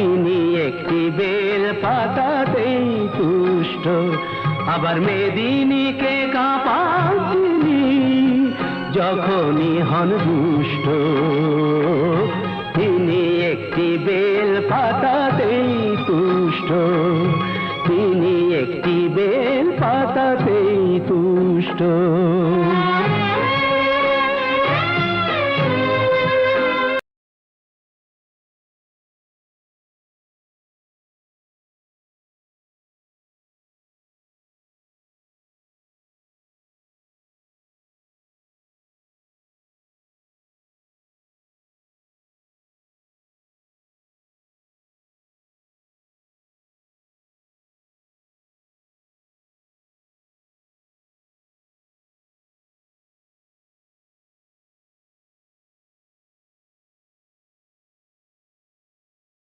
তিনি একটি বেল পাতাতেই তুষ্ট। আবার মেদিনীকে কাঁপান তিনি যখনই হন দুষ্ট। তিনি একটি বেল পাতাতেই তুষ্ট। তিনি একটি বেল পাতাতেই তুষ্ট।